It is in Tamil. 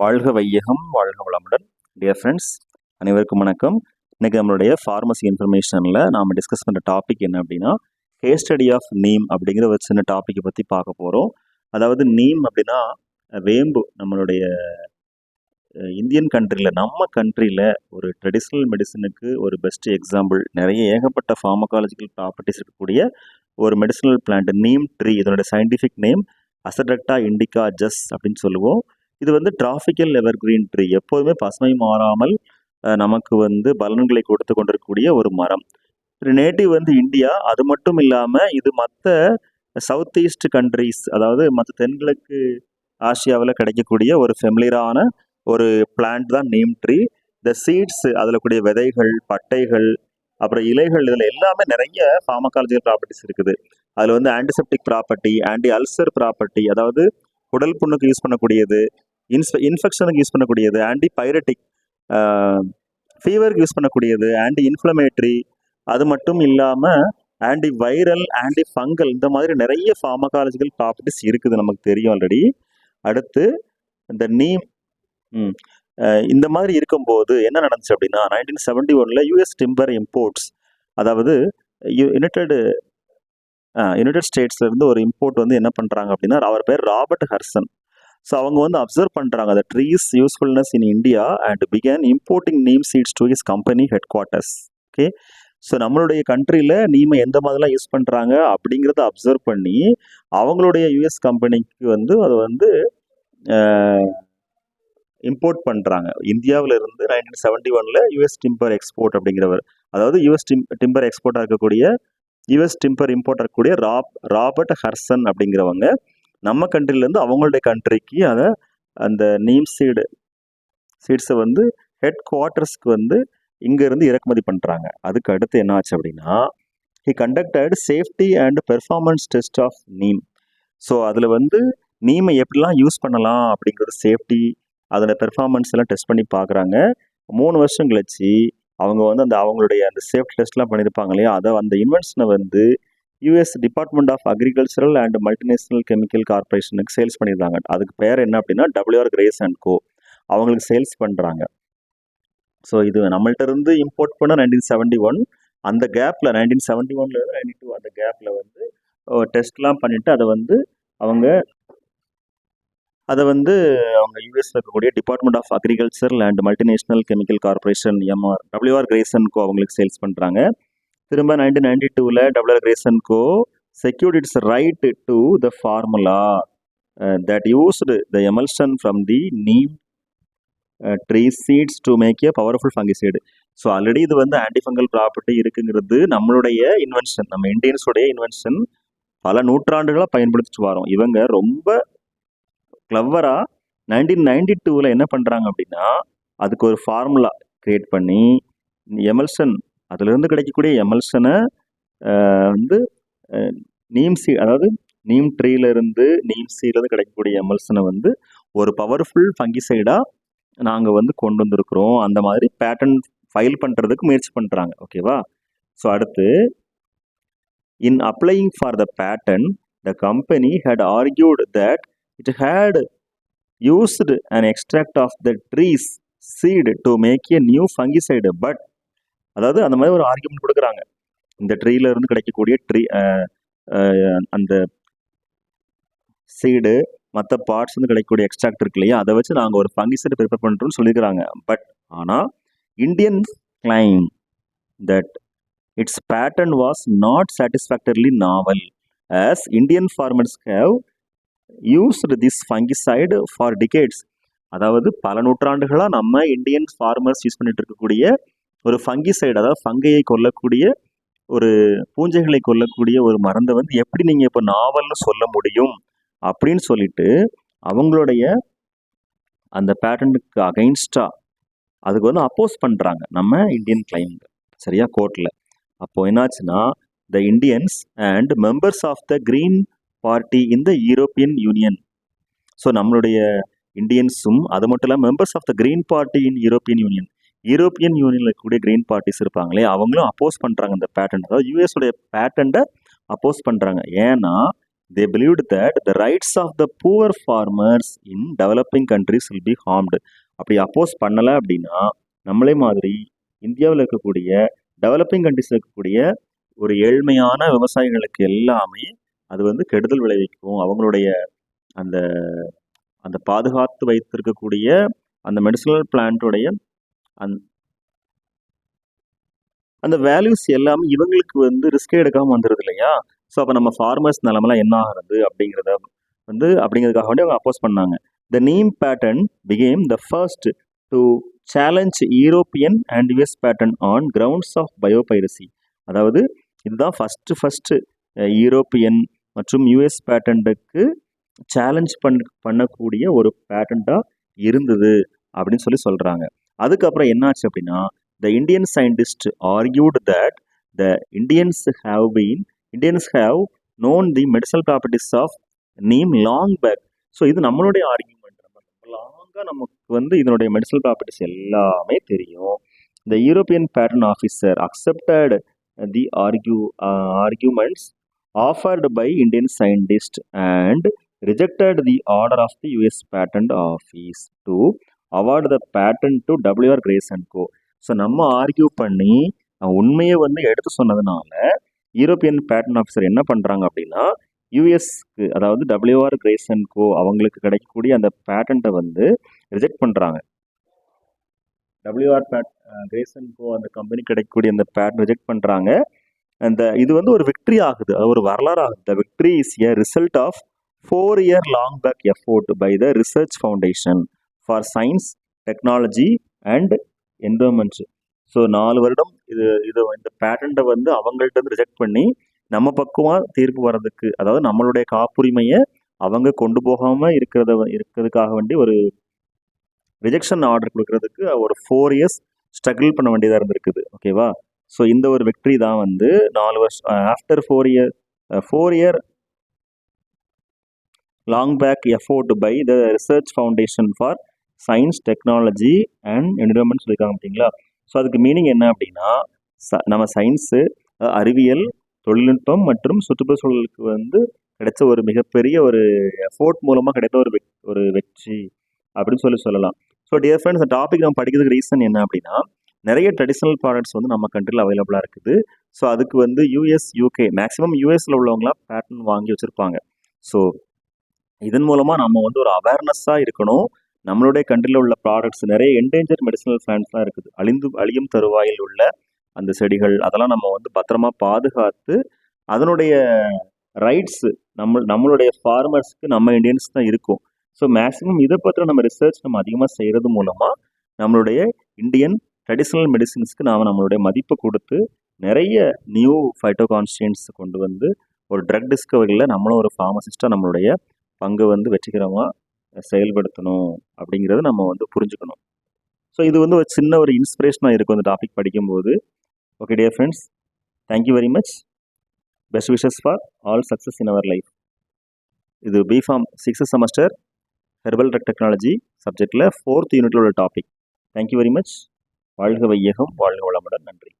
வாழ்க வையகம் வாழ்க வளமுடன். டியர் ஃப்ரெண்ட்ஸ் அனைவருக்கும் வணக்கம். இன்றைக்கி நம்மளுடைய ஃபார்மசி இன்ஃபர்மேஷனில் நாம் டிஸ்கஸ் பண்ணுற டாபிக் என்ன அப்படின்னா கேஸ் ஸ்டடி ஆஃப் நீம் அப்படிங்கிற ஒரு சின்ன டாப்பிக்கை பற்றி பார்க்க போகிறோம் அதாவது நீம் அப்படின்னா வேம்பு நம்மளுடைய இந்தியன் கண்ட்ரியில் நம்ம கண்ட்ரியில் ஒரு ட்ரெடிஷ்னல் மெடிசனுக்கு ஒரு பெஸ்ட் எக்ஸாம்பிள் நிறைய ஏகப்பட்ட ஃபார்மகாலஜிக்கல் ப்ராப்பர்ட்டிஸ் இருக்கக்கூடிய ஒரு மெடிசனல் பிளான்ட் நீம் ட்ரீ இதனுடைய சயின்டிஃபிக் நேம் அசடக்டா இண்டிகா ஜஸ் அப்படின்னு சொல்லுவோம். இது வந்து டிராஃபிக்கல் எவர் கிரீன் ட்ரீ எப்போதுமே பசுமை மாறாமல் நமக்கு வந்து பலன்களை கொடுத்து கொண்டிருக்கக்கூடிய ஒரு மரம். நேட்டிவ் வந்து இந்தியா. அது மட்டும் இல்லாமல் இது மற்ற சவுத் ஈஸ்ட் கண்ட்ரீஸ் அதாவது மற்ற தென்கிழக்கு ஆசியாவில் கிடைக்கக்கூடிய ஒரு ஃபெமிலியரான ஒரு பிளான்ட் தான் நேம் ட்ரீ இந்த சீட்ஸ் அதில் கூடிய விதைகள் பட்டைகள் அப்புறம் இலைகள் இதில் எல்லாமே நிறைய ஃபார்மகாலஜிக்கல் ப்ராப்பர்ட்டிஸ் இருக்குது. அதில் வந்து antiseptic property anti ulcer property அதாவது உடல் புண்ணுக்கு யூஸ் பண்ணக்கூடியது இன்ஸ் இன்ஃபெக்ஷனுக்கு யூஸ் பண்ணக்கூடியது ஆன்டி பைரட்டிக் ஃபீவருக்கு யூஸ் பண்ணக்கூடியது ஆன்டி இன்ஃப்ளமேட்ரி அது மட்டும் இல்லாமல் ஆன்டி வைரல் ஆன்டி ஃபங்கல் இந்த மாதிரி நிறைய ஃபார்மகாலஜிக்கல் ப்ராப்பர்ட்டிஸ் இருக்குது நமக்கு தெரியும் ஆல்ரெடி அடுத்து இந்த நீம் இந்த மாதிரி இருக்கும்போது என்ன நடந்துச்சு அப்படின்னா நைன்டீன் செவன்டி ஒனில் யூஎஸ் டிம்பர் இம்போர்ட்ஸ் அதாவது யுனைடெடு யுனைடெட் ஸ்டேட்ஸ்லேருந்து ஒரு இம்போர்ட் வந்து என்ன பண்ணுறாங்க அப்படின்னா அவர் பேர் ராபர்ட் ஹர்சன். ஸோ அவங்க வந்து அப்சர்வ் பண்ணுறாங்க அந்த trees usefulness in India and became importing neem seeds to his company headquarters okay so நம்மளுடைய கண்ட்ரியில் நீமை எந்த மாதிரிலாம் யூஸ் பண்ணுறாங்க அப்படிங்கிறத அப்சர்வ் பண்ணி அவங்களுடைய யூஎஸ் கம்பெனிக்கு வந்து அதை வந்து இம்போர்ட் பண்ணுறாங்க இந்தியாவில் இருந்து நைன்டீன் செவன்டி ஒனில் யூஎஸ் டிம்பர் எக்ஸ்போர்ட் அப்படிங்கிறவர். அதாவது யூஎஸ் டிம் டிம்பர் எக்ஸ்போர்ட்டாக இருக்கக்கூடிய யூஎஸ் டிம்பர் இம்போர்ட் இருக்கக்கூடிய ராப் ராபர்ட் ஹர்சன் அப்படிங்கிறவங்க நம்ம கண்ட்ரிலேருந்து அவங்களுடைய கண்ட்ரிக்கு அதை அந்த நீம் சீடு சீட்ஸை வந்து ஹெட் குவார்ட்டர்ஸ்க்கு வந்து இங்கேருந்து இறக்குமதி பண்ணுறாங்க அதுக்கு அடுத்து என்ன ஆச்சு அப்படின்னா he conducted safety and performance test of neem so அதில் வந்து நீமை எப்படிலாம் யூஸ் பண்ணலாம் அப்படிங்கிறது சேஃப்டி அதோட பெர்ஃபார்மன்ஸ் எல்லாம் டெஸ்ட் பண்ணி பார்க்குறாங்க மூணு வருஷம் கழிச்சு அவங்க வந்து அந்த அவங்களுடைய அந்த சேஃப்டி டெஸ்ட்லாம் பண்ணியிருப்பாங்க இல்லையா? அதை அந்த இன்வென்ஷனை வந்து US department of agricultural and multinational chemical கார்பரேஷனுக்கு sales பண்ணியிருந்தாங்க அதுக்கு பேர் என்ன அப்படின்னா டபிள்யூஆர் கிரேஸ் அண்ட் கோ அவங்களுக்கு சேல்ஸ் பண்ணுறாங்க ஸோ இது நம்மள்ட்ட இருந்து இம்போர்ட் பண்ண நைன்டீன் செவன்டி ஒன் அந்த கேப்பில் நைன்டீன் செவன்டி ஒன்லேருந்து நைன்டி டூ அந்த கேப்பில் வந்து டெஸ்ட்லாம் பண்ணிவிட்டு அதை வந்து அவங்க அதை வந்து அவங்க யூஎஸ்ல இருக்கக்கூடிய department of agriculture and multinational chemical corporation M R W R Grace and Co அவங்களுக்கு சேல்ஸ் பண்ணுறாங்க திரும்ப நைன்டீன் நைன்டி டூவில் W R Grace and Co secured its right to the formula that used the emulsion from the neem tree seeds to make a powerful fungicide so already இது வந்து ஆன்டிஃபங்கல் ப்ராப்பர்ட்டி இருக்குங்கிறது நம்மளுடைய இன்வென்ஷன் நம்ம இண்டியன்ஸுடைய இன்வென்ஷன் பல நூற்றாண்டுகளாக பயன்படுத்திட்டு வரோம். இவங்க ரொம்ப கிளவராக நைன்டீன் நைன்டி டூவில் என்ன பண்ணுறாங்க அப்படின்னா அதுக்கு ஒரு ஃபார்முலா கிரியேட் பண்ணி எமல்சன் அதுலேருந்து கிடைக்கக்கூடிய எமல்சனை வந்து நீம்சி நீம் சீ அதாவது நீம் ட்ரீலேருந்து நீம் சீலேருந்து கிடைக்கக்கூடிய எமல்சனை வந்து ஒரு பவர்ஃபுல் ஃபங்கிசைடாக நாங்கள் வந்து கொண்டு வந்திருக்கிறோம். அந்த மாதிரி பேட்டர்ன் ஃபைல் பண்ணுறதுக்கு முயற்சி பண்ணுறாங்க ஓகேவா? ஸோ அடுத்து in applying for the patent the company had argued that it had used and extract of the trees seed to make a new fungicide. But அதாவது அந்த மாதிரி ஒரு ஆர்கியூமெண்ட் கொடுக்குறாங்க. இந்த ட்ரீல இருந்து கிடைக்கக்கூடிய ட்ரீ அந்த சீடு மற்ற பார்ட்ஸ் வந்து கிடைக்கக்கூடிய எக்ஸ்ட்ராக்ட் இருக்கு இல்லையா? அதை வச்சு நாங்கள் ஒரு ஃபங்கிசைடு ப்ரிப்பேர் பண்ணுறோம்னு சொல்லியிருக்கிறாங்க. பட் ஆனால் Indian claim that its patent was not satisfactorily novel as Indian farmers have used this fungicide for decades அதாவது பல நூற்றாண்டுகளாக நம்ம இந்தியன் ஃபார்மர்ஸ் யூஸ் பண்ணிட்டு இருக்கக்கூடிய ஒரு ஃபங்கி சைடு அதாவது ஃபங்கையை கொல்லக்கூடிய ஒரு பூஞ்சைகளை கொல்லக்கூடிய ஒரு மருந்தை வந்து எப்படி நீங்கள் இப்போ நாவல்னு சொல்ல முடியும் அப்படின்னு சொல்லிட்டு அவங்களுடைய அந்த பேட்டன்ட்டுக்கு அகைன்ஸ்டாக அதுக்கு வந்து அப்போஸ் பண்ணுறாங்க நம்ம இந்தியன் கிளைண்ட் சரியா? கோர்ட்டில் அப்போது என்னாச்சுன்னா the Indians and members of the green party in the European union so நம்மளுடைய இண்டியன்ஸும் அது மட்டும் இல்லாமல் members of the green party in European union European யூனியனில் இருக்கக்கூடிய கிரீன் பார்ட்டிஸ் இருப்பாங்களே அவங்களும் அப்போஸ் பண்ணுறாங்க இந்த பேட்டன்ட் அதாவது யூஎஸோடைய பேட்டண்ட்டை அப்போஸ் பண்ணுறாங்க ஏன்னா they believe that the rights of the poor farmers in developing countries will be harmed அப்படி அப்போஸ் பண்ணலை அப்படின்னா நம்மளே மாதிரி இந்தியாவில் இருக்கக்கூடிய டெவலப்பிங் கண்ட்ரிஸில் இருக்கக்கூடிய ஒரு ஏழ்மையான விவசாயிகளுக்கு எல்லாமே அது வந்து கெடுதல் விளைவிக்கும். அவங்களுடைய அந்த அந்த பாதுகாத்து வைத்திருக்கக்கூடிய அந்த மெடிசனல் பிளான்ட்டுடைய அந் அந்த வேல்யூஸ் எல்லாமே இவங்களுக்கு வந்து ரிஸ்கே எடுக்காமல் வந்துடுது இல்லையா? ஸோ அப்போ நம்ம ஃபார்மர்ஸ் நிலமெல்லாம் என்ன ஆகிறது அப்படிங்கிறத வந்து அப்படிங்கிறதுக்காக வேண்டி அவங்க அப்போஸ் பண்ணாங்க. The neem patent became the first to challenge European and US patent on grounds of biopiracy அதாவது இதுதான் ஃபஸ்ட்டு ஃபஸ்ட்டு யூரோப்பியன் மற்றும் யுஎஸ் பேட்டன்ட்டுக்கு சேலஞ்ச் பண் பண்ணக்கூடிய ஒரு பேட்டண்ட்டாக இருந்தது அப்படின்னு சொல்லி சொல்கிறாங்க அதுக்கப்புறம் என்னாச்சு அப்படின்னா the Indian scientist argued that the Indians have been Indians have known the medicinal properties of neem long back so இது நம்மளுடைய ஆர்கியூமெண்ட் நம்ம லாங்காக நமக்கு வந்து இதனுடைய மெடிசல் ப்ராப்பர்ட்டிஸ் எல்லாமே தெரியும். The European patent officer accepted the argu arguments offered by Indian scientist and rejected the order of the US Patent office to award the patent to W R Grace and co so நம்ம ஆர்கியூ பண்ணி உண்மையை வந்து எடுத்து சொன்னதுனால யூரோப்பியன் பேட்டன் ஆஃபீஸர் என்ன பண்ணுறாங்க அப்படின்னா யூஎஸ்க்கு அதாவது டபிள்யூஆர் கிரேஸ் அண்ட் கோ அவங்களுக்கு கிடைக்கக்கூடிய அந்த பேட்டண்ட்டை வந்து ரிஜெக்ட் பண்ணுறாங்க டபிள்யூஆர் பேட் கிரேஸ் அண்ட் கோ அந்த கம்பெனி கிடைக்கக்கூடிய அந்த பேட்டன் ரிஜெக்ட் பண்ணுறாங்க அந்த இது வந்து ஒரு விக்ட்ரி ஆகுது. அது ஒரு வரலாறு ஆகுது. The victory is a result of four year long back effort by the research foundation for science technology and environment so நாலு வருடம் இது இது இந்த பேட்டண்ட்டை வந்து அவங்கள்ட்ட இருந்து ரிஜெக்ட் பண்ணி நம்ம பக்கமாக தீர்ப்பு வர்றதுக்கு அதாவது நம்மளுடைய காப்புரிமையை அவங்க கொண்டு போகாமல் இருக்கிறத இருக்கிறதுக்காக வேண்டி ஒரு ரிஜெக்ஷன் ஆர்டர் கொடுக்கறதுக்கு ஒரு ஃபோர் இயர்ஸ் ஸ்ட்ரகிள் பண்ண வேண்டியதாக இருந்திருக்குது. ஓகேவா ஸோ இந்த ஒரு வெற்றி தான் வந்து நாலு வருஷம் after four year four year long back effort by the research foundation for science technology and environment சொல்லியிருக்காங்க பார்த்தீங்களா? ஸோ அதுக்கு மீனிங் என்ன அப்படின்னா ச நம்ம சயின்ஸு அறிவியல் தொழில்நுட்பம் மற்றும் சுற்றுப்புறச்சூழலுக்கு வந்து கிடைச்ச ஒரு மிகப்பெரிய ஒரு எஃபோர்ட் மூலமாக கிடைத்த ஒரு ஒரு வெற்றி அப்படின்னு சொல்லி சொல்லலாம். ஸோ டியர் ஃப்ரெண்ட்ஸ் இந்த டாபிக் நம்ம படிக்கிறதுக்கு ரீசன் என்ன அப்படின்னா நிறைய ட்ரெடிஷ்னல் ப்ராடக்ட்ஸ் வந்து நம்ம கண்ட்ரியில் அவைலபிளாக இருக்குது. ஸோ அதுக்கு வந்து யூஎஸ் யூகே மேக்ஸிமம் யூஎஸில் உள்ளவங்களாம் பேட்டர்ன் வாங்கி வச்சுருப்பாங்க. ஸோ இதன் மூலமாக நம்ம வந்து ஒரு அவேர்னஸ்ஸாக இருக்கணும். நம்மளுடைய கண்ட்ரியில் உள்ள ப்ராடக்ட்ஸ் நிறைய என்டேஞ்சர் மெடிசனல் பிளான்ட்ஸ்லாம் இருக்குது. அழிந்து அழியும் தருவாயில் உள்ள அந்த செடிகள் அதெல்லாம் நம்ம வந்து பத்திரமா பாதுகாத்து அதனுடைய ரைட்ஸு நம்ம நம்மளுடைய ஃபார்மர்ஸ்க்கு நம்ம இண்டியன்ஸ் தான் இருக்கும். ஸோ மேக்ஸிமம் இதை பற்றி நம்ம ரிசர்ச் நம்ம அதிகமாக செய்கிறது மூலமாக நம்மளுடைய இந்தியன் ட்ரெடிஷ்னல் மெடிசின்ஸ்க்கு நாம் நம்மளுடைய மதிப்பை கொடுத்து நிறைய நியூ ஃபைட்டோகான்ஸ்டியன்ஸ் கொண்டு வந்து ஒரு ட்ரக் டிஸ்கவரியில் நம்மளும் ஒரு ஃபார்மசிஸ்ட்டாக நம்மளுடைய பங்கு வந்து வெற்றிகரமாக செயல்படுத்தணும் அப்படிங்கிறத நம்ம வந்து புரிஞ்சுக்கணும். ஸோ இது வந்து ஒரு சின்ன ஒரு இன்ஸ்பிரேஷனாக இருக்கும் இந்த டாபிக் படிக்கும்போது. Okay dear friends thank you very much best wishes for all success in our life இது B Pharm sixth semester herbal technology சப்ஜெக்டில் ஃபோர்த் யூனிட்டில் உள்ள டாபிக் தேங்க்யூ வெரி மச் வாழ்க வையகம் வாழ்க வளமுடன். நன்றி.